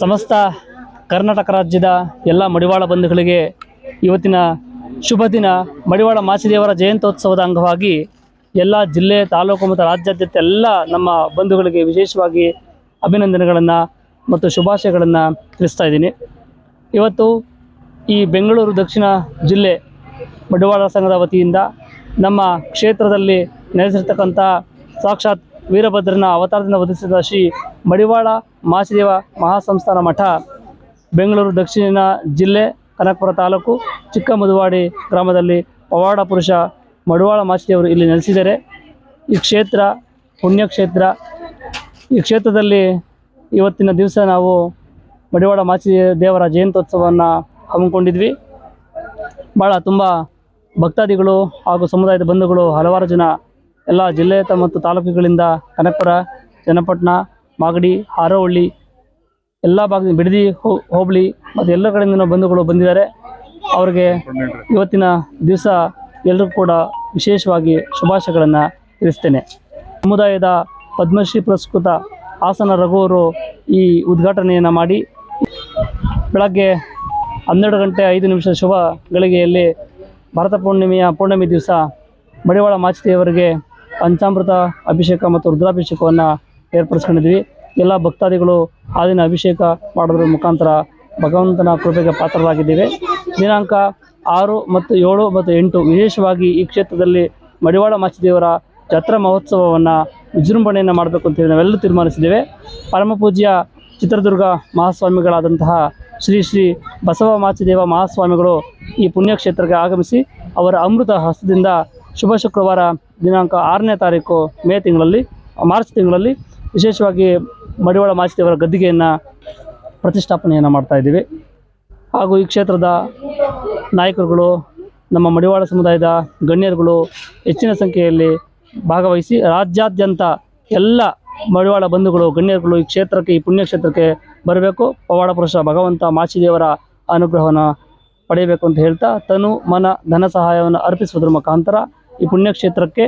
ಸಮಸ್ತ ಕರ್ನಾಟಕ ರಾಜ್ಯದ ಎಲ್ಲ ಮಡಿವಾಳ ಬಂಧುಗಳಿಗೆ ಇವತ್ತಿನ ಶುಭ ದಿನ. ಮಡಿವಾಳ ಮಾಚಿದೇವರ ಜಯಂತ್ಯೋತ್ಸವದ ಅಂಗವಾಗಿ ಎಲ್ಲ ಜಿಲ್ಲೆ, ತಾಲೂಕು ಮತ್ತು ರಾಜ್ಯಾದ್ಯಂತ ಎಲ್ಲ ನಮ್ಮ ಬಂಧುಗಳಿಗೆ ವಿಶೇಷವಾಗಿ ಅಭಿನಂದನೆಗಳನ್ನು ಮತ್ತು ಶುಭಾಶಯಗಳನ್ನು ತಿಳಿಸ್ತಾ ಇದ್ದೀನಿ. ಇವತ್ತು ಈ ಬೆಂಗಳೂರು ದಕ್ಷಿಣ ಜಿಲ್ಲೆ ಮಡಿವಾಳ ಸಂಘದ ವತಿಯಿಂದ ನಮ್ಮ ಕ್ಷೇತ್ರದಲ್ಲಿ ನೆಲೆಸಿರ್ತಕ್ಕಂಥ ಸಾಕ್ಷಾತ್ ವೀರಭದ್ರನ ಅವತಾರದಿಂದ ವಧಿಸಿದ ಶ್ರೀ ಮಡಿವಾಳ ಮಾಚಿದೇವ ಮಹಾಸಂಸ್ಥಾನ ಮಠ, ಬೆಂಗಳೂರು ದಕ್ಷಿಣ ಜಿಲ್ಲೆ ಕನಕಪುರ ತಾಲೂಕು ಚಿಕ್ಕ ಮಧುವಾಡಿ ಗ್ರಾಮದಲ್ಲಿ ಪವಾಡ ಪುರುಷ ಮಡಿವಾಳ ಮಾಚಿದೇವರು ಇಲ್ಲಿ ನೆಲೆಸಿದ್ದಾರೆ. ಈ ಕ್ಷೇತ್ರ, ಪುಣ್ಯಕ್ಷೇತ್ರ, ಈ ಕ್ಷೇತ್ರದಲ್ಲಿ ಇವತ್ತಿನ ದಿವಸ ನಾವು ಮಡಿವಾಳ ಮಾಚಿ ದೇವರ ಜಯಂತ್ಯೋತ್ಸವವನ್ನು ಹಮ್ಮಿಕೊಂಡಿದ್ವಿ. ಭಾಳ ತುಂಬ ಭಕ್ತಾದಿಗಳು ಹಾಗೂ ಸಮುದಾಯದ ಬಂಧುಗಳು ಹಲವಾರು ಜನ ಎಲ್ಲ ಜಿಲ್ಲೆ ಮತ್ತು ತಾಲೂಕುಗಳಿಂದ ಕನಕಪುರ, ಚನ್ನಪಟ್ಟಣ ಮಾಗಡಿ ಹಾರೋಹಳ್ಳಿ ಎಲ್ಲ ಭಾಗದಿಂದ ಬಿಡದಿ ಹೋಬಳಿ ಮತ್ತು ಎಲ್ಲ ಕಡೆಯಿಂದ ಬಂಧುಗಳು ಬಂದಿದ್ದಾರೆ. ಅವರಿಗೆ ಇವತ್ತಿನ ದಿವಸ ಎಲ್ಲರೂ ಕೂಡ ವಿಶೇಷವಾಗಿ ಶುಭಾಶಯಗಳನ್ನು ತಿಳಿಸ್ತೇನೆ. ಸಮುದಾಯದ ಪದ್ಮಶ್ರೀ ಪುರಸ್ಕೃತ ಹಾಸನ ರಘುವರು ಈ ಉದ್ಘಾಟನೆಯನ್ನು ಮಾಡಿ ಬೆಳಗ್ಗೆ ಹನ್ನೆರಡು ಗಂಟೆ ಐದು ನಿಮಿಷ ಶುಭ ಗಳಿಗೆಯಲ್ಲಿ ಭರತ ಪೂರ್ಣಿಮೆಯ ಪೂರ್ಣಿಮೆ ದಿವಸ ಮಡಿವಾಳ ಮಾಚಿದೇವರಿಗೆ ಪಂಚಾಮೃತ ಅಭಿಷೇಕ ಮತ್ತು ರುದ್ರಾಭಿಷೇಕವನ್ನು ಏರ್ಪಡಿಸ್ಕೊಂಡಿದ್ವಿ ಎಲ್ಲ ಭಕ್ತಾದಿಗಳು ದಿನ ಅಭಿಷೇಕ ಮಾಡೋದ್ರ ಮುಖಾಂತರ ಭಗವಂತನ ಕೃಪೆಗೆ ಪಾತ್ರರಾಗಿದ್ದೇವೆ. ದಿನಾಂಕ ಆರು ಮತ್ತು ಏಳು ಮತ್ತು ಎಂಟು ವಿಶೇಷವಾಗಿ ಈ ಕ್ಷೇತ್ರದಲ್ಲಿ ಮಡಿವಾಳ ಮಾಚಿದೇವರ ಜಾತ್ರಾ ಮಹೋತ್ಸವವನ್ನು ವಿಜೃಂಭಣೆಯನ್ನು ಮಾಡಬೇಕು ಅಂತೇಳಿ ನಾವೆಲ್ಲರೂ ತೀರ್ಮಾನಿಸಿದ್ದೇವೆ. ಪರಮಪೂಜ್ಯ ಚಿತ್ರದುರ್ಗ ಮಹಾಸ್ವಾಮಿಗಳಾದಂತಹ ಶ್ರೀ ಶ್ರೀ ಬಸವ ಮಾಚಿದೇವ ಮಹಾಸ್ವಾಮಿಗಳು ಈ ಪುಣ್ಯಕ್ಷೇತ್ರಕ್ಕೆ ಆಗಮಿಸಿ ಅವರ ಅಮೃತ ಹಸ್ತದಿಂದ ಶುಭ ಶುಕ್ರವಾರ ದಿನಾಂಕ ಆರನೇ ತಾರೀಕು ಮೇ ತಿಂಗಳಲ್ಲಿ, ಮಾರ್ಚ್ ತಿಂಗಳಲ್ಲಿ ವಿಶೇಷವಾಗಿ ಮಡಿವಾಳ ಮಾಚಿದೇವರ ಗದ್ದಿಗೆಯನ್ನು ಪ್ರತಿಷ್ಠಾಪನೆಯನ್ನು ಮಾಡ್ತಾ ಇದ್ದೀವಿ. ಹಾಗೂ ಈ ಕ್ಷೇತ್ರದ ನಾಯಕರುಗಳು, ನಮ್ಮ ಮಡಿವಾಳ ಸಮುದಾಯದ ಗಣ್ಯರುಗಳು ಹೆಚ್ಚಿನ ಸಂಖ್ಯೆಯಲ್ಲಿ ಭಾಗವಹಿಸಿ ರಾಜ್ಯಾದ್ಯಂತ ಎಲ್ಲ ಮಡಿವಾಳ ಬಂಧುಗಳು, ಗಣ್ಯರುಗಳು ಈ ಕ್ಷೇತ್ರಕ್ಕೆ, ಈ ಪುಣ್ಯಕ್ಷೇತ್ರಕ್ಕೆ ಬರಬೇಕು. ಪವಾಡ ಪುರುಷ ಭಗವಂತ ಮಾಚಿದೇವರ ಅನುಗ್ರಹವನ್ನು ಪಡೆಯಬೇಕು ಅಂತ ಹೇಳ್ತಾ ತನು ಮನ ಧನ ಸಹಾಯವನ್ನು ಅರ್ಪಿಸುವುದರ ಮುಖಾಂತರ ಈ ಪುಣ್ಯಕ್ಷೇತ್ರಕ್ಕೆ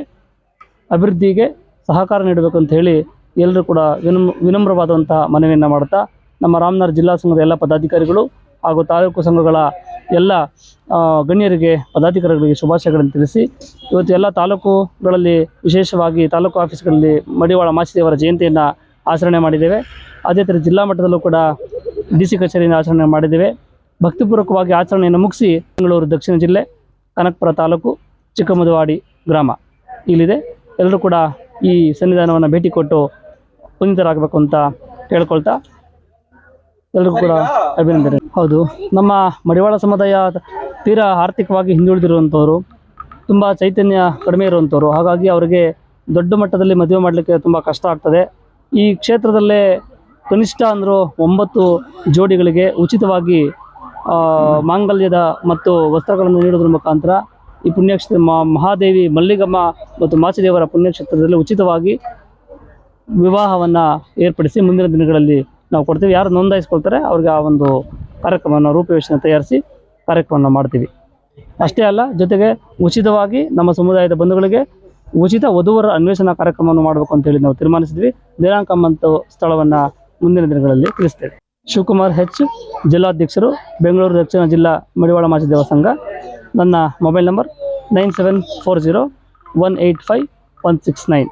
ಅಭಿವೃದ್ಧಿಗೆ ಸಹಕಾರ ನೀಡಬೇಕು ಅಂತ ಹೇಳಿ ಎಲ್ಲರೂ ಕೂಡ ವಿನಮ್ ವಿನಮ್ರವಾದಂತಹ ಮನವಿಯನ್ನು ಮಾಡ್ತಾ ನಮ್ಮ ರಾಮನಗರ ಜಿಲ್ಲಾ ಸಂಘದ ಎಲ್ಲ ಪದಾಧಿಕಾರಿಗಳು ಹಾಗೂ ತಾಲೂಕು ಸಂಘಗಳ ಎಲ್ಲ ಗಣ್ಯರಿಗೆ, ಪದಾಧಿಕಾರಿಗಳಿಗೆ ಶುಭಾಶಯಗಳನ್ನು ತಿಳಿಸಿ, ಇವತ್ತು ಎಲ್ಲ ತಾಲೂಕುಗಳಲ್ಲಿ ವಿಶೇಷವಾಗಿ ತಾಲೂಕು ಆಫೀಸ್ಗಳಲ್ಲಿ ಮಡಿವಾಳ ಮಾಚಿದೇವರ ಜಯಂತಿಯನ್ನು ಆಚರಣೆ ಮಾಡಿದ್ದೇವೆ. ಅದೇ ಥರ ಜಿಲ್ಲಾ ಮಟ್ಟದಲ್ಲೂ ಕೂಡ ಡಿ ಸಿ ಕಚೇರಿಯನ್ನು ಆಚರಣೆ ಮಾಡಿದ್ದೇವೆ. ಭಕ್ತಿಪೂರ್ವಕವಾಗಿ ಆಚರಣೆಯನ್ನು ಮುಗಿಸಿ ಬೆಂಗಳೂರು ದಕ್ಷಿಣ ಜಿಲ್ಲೆ ಕನಕಪುರ ತಾಲೂಕು ಚಿಕ್ಕಮದುವಾಡಿ ಗ್ರಾಮ ಇಲ್ಲಿದೆ. ಎಲ್ಲರೂ ಕೂಡ ಈ ಸನ್ನಿಧಾನವನ್ನು ಭೇಟಿ ಕೊಟ್ಟು ಪುನೀತರಾಗಬೇಕು ಅಂತ ಹೇಳ್ಕೊಳ್ತಾ ಎಲ್ರಿಗೂ ಕೂಡ ಅಭಿನಂದನೆ. ಹೌದು ನಮ್ಮ ಮಡಿವಾಳ ಸಮುದಾಯ ತೀರಾ ಆರ್ಥಿಕವಾಗಿ ಹಿಂದುಳಿದಿರುವಂಥವ್ರು ತುಂಬ ಚೈತನ್ಯ ಕಡಿಮೆ ಇರುವಂಥವ್ರು ಹಾಗಾಗಿ ಅವರಿಗೆ ದೊಡ್ಡ ಮಟ್ಟದಲ್ಲಿ ಮದುವೆ ಮಾಡಲಿಕ್ಕೆ ತುಂಬ ಕಷ್ಟ ಆಗ್ತದೆ. ಈ ಕ್ಷೇತ್ರದಲ್ಲೇ ಕನಿಷ್ಠ ಅಂದರೂ ಒಂಬತ್ತು ಜೋಡಿಗಳಿಗೆ ಉಚಿತವಾಗಿ ಆ, ಮಾಂಗಲ್ಯದ ಮತ್ತು ವಸ್ತ್ರಗಳನ್ನು ನೀಡೋದ್ರ ಮುಖಾಂತರ ಈ ಪುಣ್ಯಕ್ಷೇತ್ರ ಮಹಾದೇವಿ ಮಲ್ಲಿಗಮ್ಮ ಮತ್ತು ಮಾಚಿದೇವರ ಪುಣ್ಯಕ್ಷೇತ್ರದಲ್ಲಿ ಉಚಿತವಾಗಿ ವಿವಾಹವನ್ನು ಏರ್ಪಡಿಸಿ ಮುಂದಿನ ದಿನಗಳಲ್ಲಿ ನಾವು ಕೊಡ್ತೀವಿ. ಯಾರು ನೋಂದಾಯಿಸ್ಕೊಳ್ತಾರೆ, ಅವ್ರಿಗೆ ಆ ಒಂದು ಕಾರ್ಯಕ್ರಮವನ್ನು ರೂಪುರೇಷೆನ ತಯಾರಿಸಿ ಕಾರ್ಯಕ್ರಮವನ್ನು ಮಾಡ್ತೀವಿ. ಅಷ್ಟೇ ಅಲ್ಲ, ಜೊತೆಗೆ ಉಚಿತವಾಗಿ ನಮ್ಮ ಸಮುದಾಯದ ಬಂಧುಗಳಿಗೆ ಉಚಿತ ವಧುವರ ಅನ್ವೇಷಣಾ ಕಾರ್ಯಕ್ರಮವನ್ನು ಮಾಡಬೇಕು ಅಂತೇಳಿ ನಾವು ತೀರ್ಮಾನಿಸಿದ್ವಿ. ದಿನಾಂಕ ಮತ್ತು ಸ್ಥಳವನ್ನು ಮುಂದಿನ ದಿನಗಳಲ್ಲಿ ತಿಳಿಸ್ತೇವೆ. ಶಿವಕುಮಾರ್ ಹೆಚ್, ಜಿಲ್ಲಾಧ್ಯಕ್ಷರು, ಬೆಂಗಳೂರು ದಕ್ಷಿಣ ಜಿಲ್ಲಾ ಮಡಿವಾಳ ಮಾಚಿದೇವ ಸಂಘ. ನನ್ನ mobile number nine seven four zero one eight five one six nine.